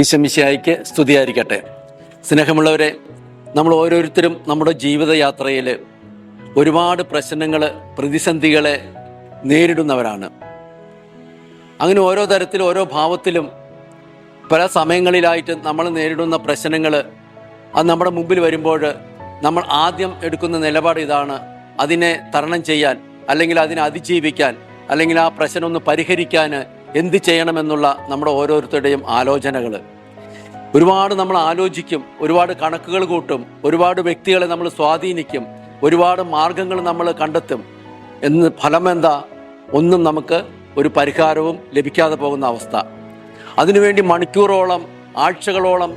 ഈശമിശായിക്ക് സ്തുതിയായിരിക്കട്ടെ. സ്നേഹമുള്ളവരെ നമ്മൾ ഓരോരുത്തരും നമ്മുടെ ജീവിതയാത്രയിൽ ഒരുപാട് പ്രശ്നങ്ങൾ പ്രതിസന്ധികളെ നേരിടുന്നവരാണ്. അങ്ങനെ ഓരോ തരത്തിൽ ഓരോ ഭാവത്തിലും പല സമയങ്ങളിലായിട്ട് നമ്മൾ നേരിടുന്ന പ്രശ്നങ്ങൾ അത് നമ്മുടെ മുമ്പിൽ വരുമ്പോൾ നമ്മൾ ആദ്യം എടുക്കുന്ന നിലപാട് ഇതാണ്. അതിനെ തരണം ചെയ്യാൻ അല്ലെങ്കിൽ അതിനെ അതിജീവിക്കാൻ അല്ലെങ്കിൽ ആ പ്രശ്നം ഒന്ന് പരിഹരിക്കാൻ എന്ത് ചെയ്യണമെന്നുള്ള നമ്മുടെ ഓരോരുത്തരുടെയും ആലോചനകൾ ഒരുപാട് നമ്മൾ ആലോചിക്കും ഒരുപാട് കണക്കുകൾ കൂട്ടും ഒരുപാട് വ്യക്തികളെ നമ്മൾ സ്വാധീനിക്കും ഒരുപാട് മാർഗങ്ങൾ നമ്മൾ കണ്ടെത്തും. എന്ന് ഫലമെന്താ? ഒന്നും നമുക്ക് ഒരു പരിഹാരവും ലഭിക്കാതെ പോകുന്ന അവസ്ഥ. അതിനുവേണ്ടി മണിക്കൂറോളം ആഴ്ചകളോളം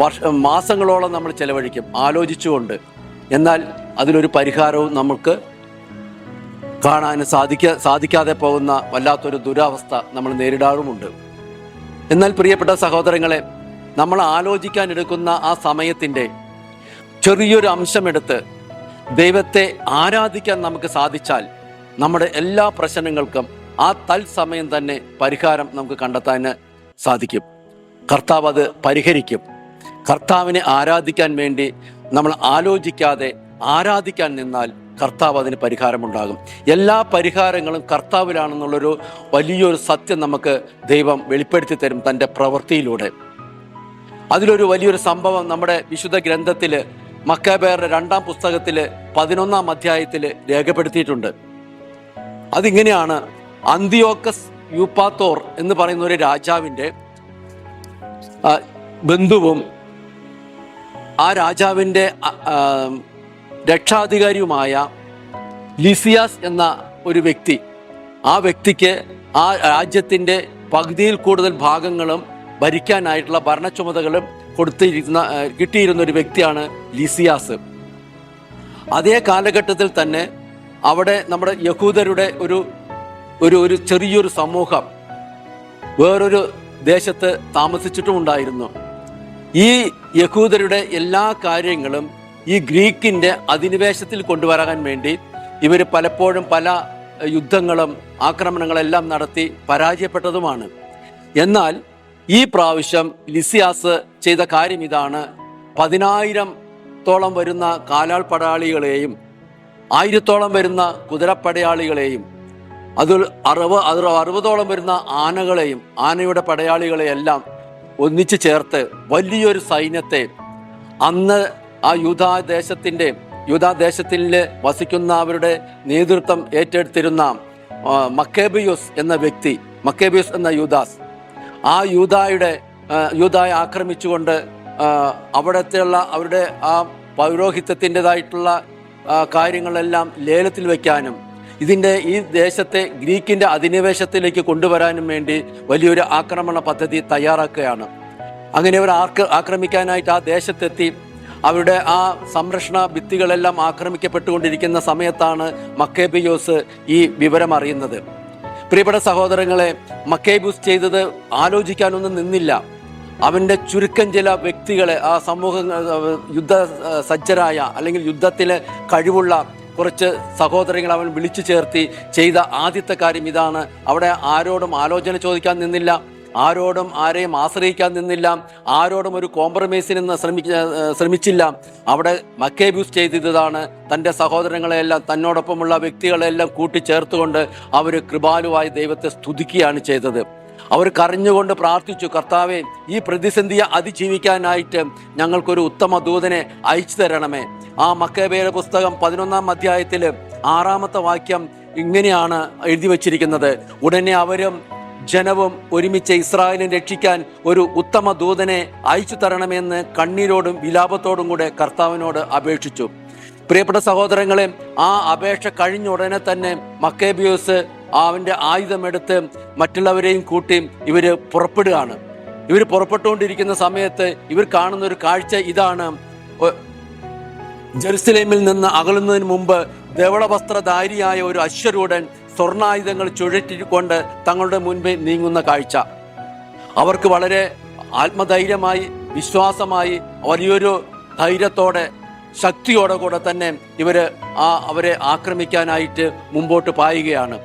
വർഷ മാസങ്ങളോളം നമ്മൾ ചെലവഴിക്കും ആലോചിച്ചുകൊണ്ട്. എന്നാൽ അതിലൊരു പരിഹാരവും നമുക്ക് കാണാൻ സാധിക്ക സാധിക്കാതെ പോകുന്ന വല്ലാത്തൊരു ദുരവസ്ഥ നമ്മൾ നേരിടാറുമുണ്ട്. എന്നാൽ പ്രിയപ്പെട്ട സഹോദരങ്ങളെ നമ്മൾ ആലോചിക്കാൻ എടുക്കുന്ന ആ സമയത്തിന്റെ ചെറിയൊരു അംശമെടുത്ത് ദൈവത്തെ ആരാധിക്കാൻ നമുക്ക് സാധിച്ചാൽ നമ്മുടെ എല്ലാ പ്രശ്നങ്ങൾക്കും ആ തൽസമയം തന്നെ പരിഹാരം നമുക്ക് കണ്ടെത്താൻ സാധിക്കും. കർത്താവ് അത് പരിഹരിക്കും. കർത്താവിനെ ആരാധിക്കാൻ വേണ്ടി നമ്മൾ ആലോചിക്കാതെ ആരാധിക്കാൻ നിന്നാൽ കർത്താവ് അതിന് പരിഹാരമുണ്ടാകും. എല്ലാ പരിഹാരങ്ങളും കർത്താവിലാണെന്നുള്ളൊരു വലിയൊരു സത്യം നമുക്ക് ദൈവം വെളിപ്പെടുത്തി തരും തന്റെ പ്രവൃത്തിയിലൂടെ. അതിലൊരു വലിയൊരു സംഭവം നമ്മുടെ വിശുദ്ധ ഗ്രന്ഥത്തിൽ മക്കാബേറിന്റെ രണ്ടാം പുസ്തകത്തിൽ പതിനൊന്നാം അധ്യായത്തിൽ രേഖപ്പെടുത്തിയിട്ടുണ്ട്. അതിങ്ങനെയാണ് അന്തിയോക്കസ് യൂപ്പാത്തോർ എന്ന് പറയുന്ന ഒരു രാജാവിന്റെ ബന്ധുവും ആ രാജാവിന്റെ രക്ഷാധികാരിയുമായ ലിസിയാസ് എന്ന ഒരു വ്യക്തി ആ വ്യക്തിക്ക് ആ രാജ്യത്തിന്റെ പകുതിയിൽ കൂടുതൽ ഭാഗങ്ങളും ഭരിക്കാനായിട്ടുള്ള ഭരണ ചുമതലകളും കൊടുത്തിരുന്ന കിട്ടിയിരുന്ന ഒരു വ്യക്തിയാണ് ലിസിയാസ്. അതേ കാലഘട്ടത്തിൽ തന്നെ അവിടെ നമ്മുടെ യഹൂദരുടെ ഒരു ഒരു ഒരു ചെറിയൊരു സമൂഹം വേറൊരു ദേശത്ത് താമസിച്ചിട്ടുമുണ്ടായിരുന്നു. ഈ യഹൂദരുടെ എല്ലാ കാര്യങ്ങളും ഈ ഗ്രീക്കിന്റെ അധിനിവേശത്തിൽ കൊണ്ടുവരാൻ വേണ്ടി ഇവർ പലപ്പോഴും പല യുദ്ധങ്ങളും ആക്രമണങ്ങളെല്ലാം നടത്തി പരാജയപ്പെട്ടതുമാണ്. എന്നാൽ ഈ പ്രാവശ്യം ലിസിയാസ് ചെയ്ത കാര്യം ഇതാണ്. പതിനായിരത്തോളം വരുന്ന കാലാൾ പടയാളികളെയും ആയിരത്തോളം വരുന്ന കുതിരപ്പടയാളികളെയും അതിൽ അറുപ അറു അറുപതോളം വരുന്ന ആനകളെയും ആനയുടെ പടയാളികളെയെല്ലാം ഒന്നിച്ചു ചേർത്ത് വലിയൊരു സൈന്യത്തെ അന്ന് ആ യൂതാദേശത്തിന്റെ യൂതാദേശത്തിൽ വസിക്കുന്ന അവരുടെ നേതൃത്വം ഏറ്റെടുത്തിരുന്ന മക്കേബിയൂസ് എന്ന വ്യക്തി മക്കേബിയൂസ് എന്ന യൂദാസ് ആ യൂതായുടെ യൂതായെ ആക്രമിച്ചുകൊണ്ട് അവിടത്തെയുള്ള അവരുടെ ആ പൗരോഹിത്യത്തിന്റെതായിട്ടുള്ള കാര്യങ്ങളെല്ലാം ലേലത്തിൽ വയ്ക്കാനും ഇതിന്റെ ഈ ദേശത്തെ ഗ്രീക്കിന്റെ അധിനിവേശത്തിലേക്ക് കൊണ്ടുവരാനും വേണ്ടി വലിയൊരു ആക്രമണ പദ്ധതി തയ്യാറാക്കുകയാണ്. അങ്ങനെ അവർ ആക്രമിക്കാനായിട്ട് ആ ദേശത്തെത്തി അവരുടെ ആ സംരക്ഷണ ഭിത്തികളെല്ലാം ആക്രമിക്കപ്പെട്ടുകൊണ്ടിരിക്കുന്ന സമയത്താണ് മക്കേബിയോസ് ഈ വിവരം അറിയുന്നത്. പ്രിയപ്പെട്ട സഹോദരങ്ങളെ മക്കേബൂസ് ചെയ്തത് ആലോചിക്കാനൊന്നും നിന്നില്ല. അവന്റെ ചുരുക്കം ചില വ്യക്തികളെ ആ സമൂഹ യുദ്ധ സജ്ജരായ അല്ലെങ്കിൽ യുദ്ധത്തിൽ കഴിവുള്ള കുറച്ച് സഹോദരങ്ങൾ അവൻ വിളിച്ചു ചേർത്തി ചെയ്ത ആദ്യത്തെ കാര്യം ഇതാണ്. അവിടെ ആരോടും ആലോചന ചോദിക്കാൻ നിന്നില്ല. ആരോടും ആരെയും ആശ്രയിക്കാൻ നിന്നില്ല. ആരോടും ഒരു കോംപ്രമൈസിന് ശ്രമിച്ചില്ല. അവിടെ മക്കേബ്യൂസ് ചെയ്തതാണ്. തന്റെ സഹോദരങ്ങളെയെല്ലാം തന്നോടൊപ്പമുള്ള വ്യക്തികളെല്ലാം കൂട്ടിച്ചേർത്തുകൊണ്ട് അവർ കൃപാലുവായി ദൈവത്തെ സ്തുതിക്കുകയാണ് ചെയ്തത്. അവർ കരഞ്ഞുകൊണ്ട് പ്രാർത്ഥിച്ചു കർത്താവെ ഈ പ്രതിസന്ധിയെ അതിജീവിക്കാനായിട്ട് ഞങ്ങൾക്കൊരു ഉത്തമ ദൂതനെ അയച്ചു തരണമേ. ആ മക്കേബയുടെ പുസ്തകം പതിനൊന്നാം അധ്യായത്തിൽ ആറാമത്തെ വാക്യം ഇങ്ങനെയാണ് എഴുതി വച്ചിരിക്കുന്നത്. ഉടനെ അവരും ജനവും ഒരുമിച്ച് ഇസ്രായേലിനെ രക്ഷിക്കാൻ ഒരു ഉത്തമ ദൂതനെ അയച്ചു തരണമെന്ന് കണ്ണീരോടും വിലാപത്തോടും കൂടെ കർത്താവിനോട് അപേക്ഷിച്ചു. പ്രിയപ്പെട്ട സഹോദരങ്ങളെ ആ അപേക്ഷ കഴിഞ്ഞ ഉടനെ തന്നെ മക്കേബിയോസ് അവന്റെ ആയുധമെടുത്ത് മറ്റുള്ളവരെയും കൂട്ടി ഇവർ പുറപ്പെടുകയാണ്. ഇവർ പുറപ്പെട്ടുകൊണ്ടിരിക്കുന്ന സമയത്ത് ഇവർ കാണുന്ന ഒരു കാഴ്ച ഇതാണ്. ജെറുസലേമിൽ നിന്ന് അകലുന്നതിന് മുമ്പ് ധവളവസ്ത്രധാരിയായ ഒരു അശ്വരൂഢൻ സ്വർണായുധങ്ങൾ ചുഴറ്റിക്കൊണ്ട് തങ്ങളുടെ മുൻപേ നീങ്ങുന്ന കാഴ്ച. അവർക്ക് വളരെ ആത്മധൈര്യമായി വിശ്വാസമായി വലിയൊരു ധൈര്യത്തോടെ ശക്തിയോടെ കൂടെ തന്നെ ഇവർ ആ അവരെ ആക്രമിക്കാനായിട്ട് മുമ്പോട്ട് പായുകയാണ്.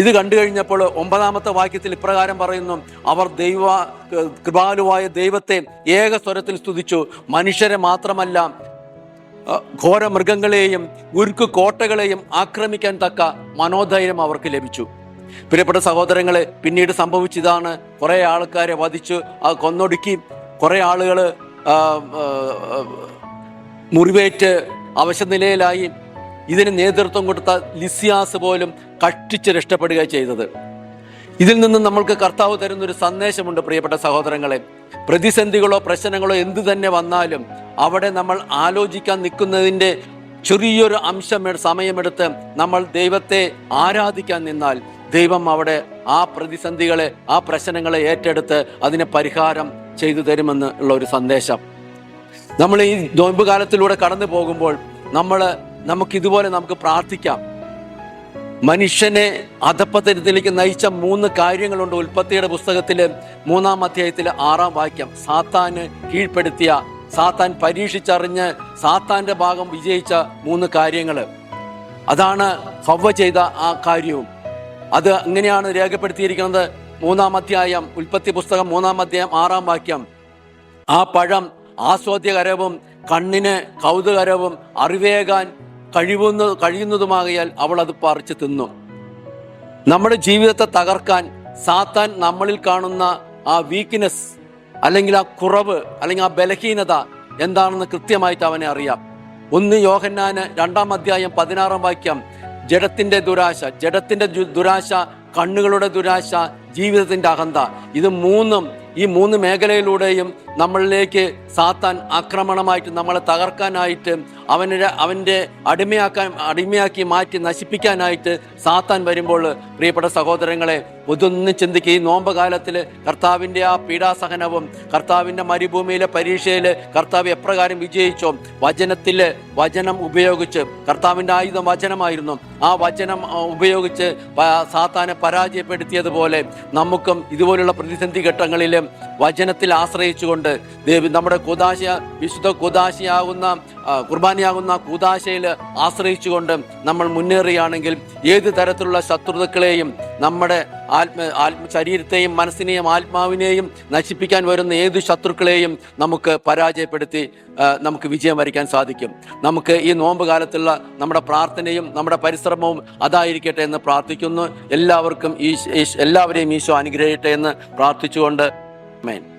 ഇത് കണ്ടു കഴിഞ്ഞപ്പോൾ ഒമ്പതാമത്തെ വാക്യത്തിൽ ഇപ്രകാരം പറയുന്നു അവർ ദൈവ കൃപാലുവായ ദൈവത്തെ ഏക സ്വരത്തിൽ സ്തുതിച്ചു. മനുഷ്യരെ മാത്രമല്ല ഘോര മൃഗങ്ങളെയും ഉരുക്കു കോട്ടകളെയും ആക്രമിക്കാൻ തക്ക മനോധൈര്യം അവർക്ക് ലഭിച്ചു. പ്രിയപ്പെട്ട സഹോദരങ്ങളെ പിന്നീട് സംഭവിച്ചതാണ് കുറെ ആൾക്കാരെ വധിച്ച് ആ കൊന്നൊടുക്കി കുറെ ആളുകൾ മുറിവേറ്റ് അവശനിലയിലായി. ഇതിന് നേതൃത്വം കൊടുത്ത ലിസിയാസ് പോലും കഷ്ടിച്ച് രക്ഷപ്പെടുക ചെയ്തത്. ഇതിൽ നിന്ന് നമ്മൾക്ക് കർത്താവ് തരുന്നൊരു സന്ദേശമുണ്ട് പ്രിയപ്പെട്ട സഹോദരങ്ങളെ. പ്രതിസന്ധികളോ പ്രശ്നങ്ങളോ എന്തു തന്നെ വന്നാലും അവിടെ നമ്മൾ ആലോചിക്കാൻ നിൽക്കുന്നതിന്റെ ചെറിയൊരു അംശം സമയമെടുത്ത് നമ്മൾ ദൈവത്തെ ആരാധിക്കാൻ നിന്നാൽ ദൈവം അവിടെ ആ പ്രതിസന്ധികളെ ആ പ്രശ്നങ്ങളെ ഏറ്റെടുത്ത് അതിനെ പരിഹാരം ചെയ്തു തരുമെന്ന് ഉള്ള ഒരു സന്ദേശം. നമ്മൾ ഈ നോമ്പ് കാലത്തിലൂടെ കടന്നു പോകുമ്പോൾ നമ്മൾ നമുക്ക് ഇതുപോലെ നമുക്ക് പ്രാർത്ഥിക്കാം. മനുഷ്യനെ അധപ്പതനത്തിലേക്ക് നയിച്ച മൂന്ന് കാര്യങ്ങളുണ്ട് ഉൽപ്പത്തിയുടെ പുസ്തകത്തിൽ മൂന്നാം അധ്യായത്തിലെ ആറാം വാക്യം. സാത്താന് കീഴ്പ്പെടുത്തിയ സാത്താൻ പരീക്ഷിച്ചറിഞ്ഞ് സാത്താന്റെ ഭാഗം വിജയിച്ച മൂന്ന് കാര്യങ്ങൾ. അതാണ് ഹവ്വ ചെയ്ത ആ കാര്യവും. അത് അങ്ങനെയാണ് രേഖപ്പെടുത്തിയിരിക്കുന്നത്? മൂന്നാം അധ്യായം ഉൽപ്പത്തി പുസ്തകം മൂന്നാം അധ്യായം ആറാം വാക്യം. ആ പഴം ആസ്വാദ്യകരവും കണ്ണിന് കൗതുകരവും അറിവേകാൻ കഴിവുന്ന കഴിയുന്നതുമാകയാൽ അവൾ അത് പറിച്ചു തിന്നു. നമ്മുടെ ജീവിതത്തെ തകർക്കാൻ സാത്താൻ നമ്മളിൽ കാണുന്ന ആ വീക്ക്നെസ് അല്ലെങ്കിൽ ആ കുറവ് അല്ലെങ്കിൽ ആ ബലഹീനത എന്താണെന്ന് കൃത്യമായിട്ട് അവനെ അറിയാം. ഒന്ന് യോഹന്നാന് രണ്ടാം അധ്യായം പതിനാറാം വാക്യം ജഡത്തിന്റെ ദുരാശ ജഡത്തിന്റെ ദുരാശ കണ്ണുകളുടെ ദുരാശ ജീവിതത്തിന്റെ അഹന്ത. ഇത് മൂന്നും ഈ മൂന്ന് മേഖലയിലൂടെയും നമ്മളിലേക്ക് സാത്താൻ ആക്രമണമായിട്ട് നമ്മളെ തകർക്കാനായിട്ട് അവനെ അവന്റെ അടിമയാക്കാൻ അടിമയാക്കി മാറ്റി നശിപ്പിക്കാനായിട്ട് സാത്താൻ വരുമ്പോൾ പ്രിയപ്പെട്ട സഹോദരങ്ങളെ ഒതൊന്നും ചിന്തിക്കുക ഈ നോമ്പ് കാലത്തിൽ കർത്താവിന്റെ ആ പീഡാസഹനവും കർത്താവിന്റെ മരുഭൂമിയിലെ പരീക്ഷയിൽ കർത്താവ് എപ്രകാരം വിജയിച്ചോ വചനത്തിൽ വചനം ഉപയോഗിച്ച് കർത്താവിന്റെ ആയുധം വചനമായിരുന്നു. ആ വചനം ഉപയോഗിച്ച് സാത്താനെ പരാജയപ്പെടുത്തിയതുപോലെ നമുക്കും ഇതുപോലുള്ള പ്രതിസന്ധി ഘട്ടങ്ങളിൽ വചനത്തിൽ ആശ്രയിച്ചുകൊണ്ട് ദേവി നമ്മുടെ കൂതാശ വിശുദ്ധ കൂതാശയാകുന്ന കുർബാനയാകുന്ന കൂതാശയിൽ ആശ്രയിച്ചുകൊണ്ട് നമ്മൾ മുന്നേറുകയാണെങ്കിൽ ഏത് തരത്തിലുള്ള ശത്രുതക്കളെയും നമ്മുടെ ആത്മ ആത്മ ശരീരത്തെയും മനസ്സിനെയും ആത്മാവിനെയും നശിപ്പിക്കാൻ വരുന്ന ഏത് ശത്രുക്കളെയും നമുക്ക് പരാജയപ്പെടുത്തി നമുക്ക് വിജയം വരിക്കാൻ സാധിക്കും. നമുക്ക് ഈ നോമ്പ് കാലത്തുള്ള നമ്മുടെ പ്രാർത്ഥനയും നമ്മുടെ പരിശ്രമവും അതായിരിക്കട്ടെ എന്ന് പ്രാർത്ഥിക്കുന്നു. എല്ലാവർക്കും ഈ എല്ലാവരെയും ഈശോ അനുഗ്രഹിക്കട്ടെ എന്ന് പ്രാർത്ഥിച്ചുകൊണ്ട്. മേൻ